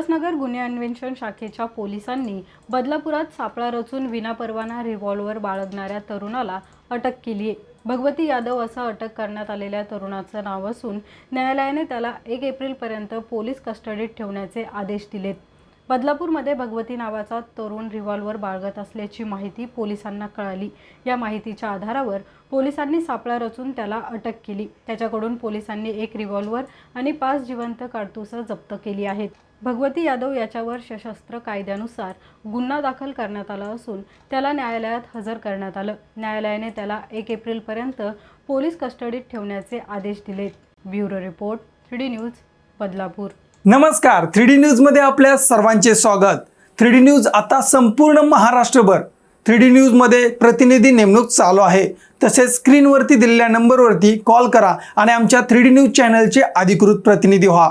उल्हासनगर गुन्हे अन्वेषण शाखेच्या पोलिसांनी बदलापुरात सापळा रचून विनापरवाना रिव्हॉल्वर बाळगणाऱ्या तरुणाला अटक केली आहे. भगवती यादव असं अटक करण्यात आलेल्या तरुणाचं नाव असून न्यायालयाने त्याला एक एप्रिलपर्यंत पोलीस कस्टडीत ठेवण्याचे आदेश दिलेत. बदलापूरमध्ये भगवती नावाचा तरुण रिव्हॉल्वर बाळगत असल्याची माहिती पोलिसांना कळाली. या माहितीच्या आधारावर पोलिसांनी सापळा रचून त्याला अटक केली. त्याच्याकडून पोलिसांनी एक रिव्हॉल्वर आणि पाच जिवंत काडतुसं जप्त केली आहेत. भगवती यादव याच्यावर सशस्त्र कायद्यानुसार गुन्हा दाखल करण्यात आला असून त्याला न्यायालयात हजर करण्यात आलं. न्यायालयाने त्याला एक एप्रिलपर्यंत पोलीस कस्टडीत ठेवण्याचे आदेश दिलेत bureau report three D news Badlapur. नमस्कार. थ्री डी न्यूजमध्ये आपल्या सर्वांचे स्वागत. थ्री डी न्यूज आता संपूर्ण महाराष्ट्रभर. थ्री डी न्यूजमध्ये प्रतिनिधी नेमणूक चालू आहे. तसेच स्क्रीनवरती दिलेल्या नंबरवरती कॉल करा आणि आमच्या थ्री डी न्यूज चॅनलचे अधिकृत प्रतिनिधी व्हा.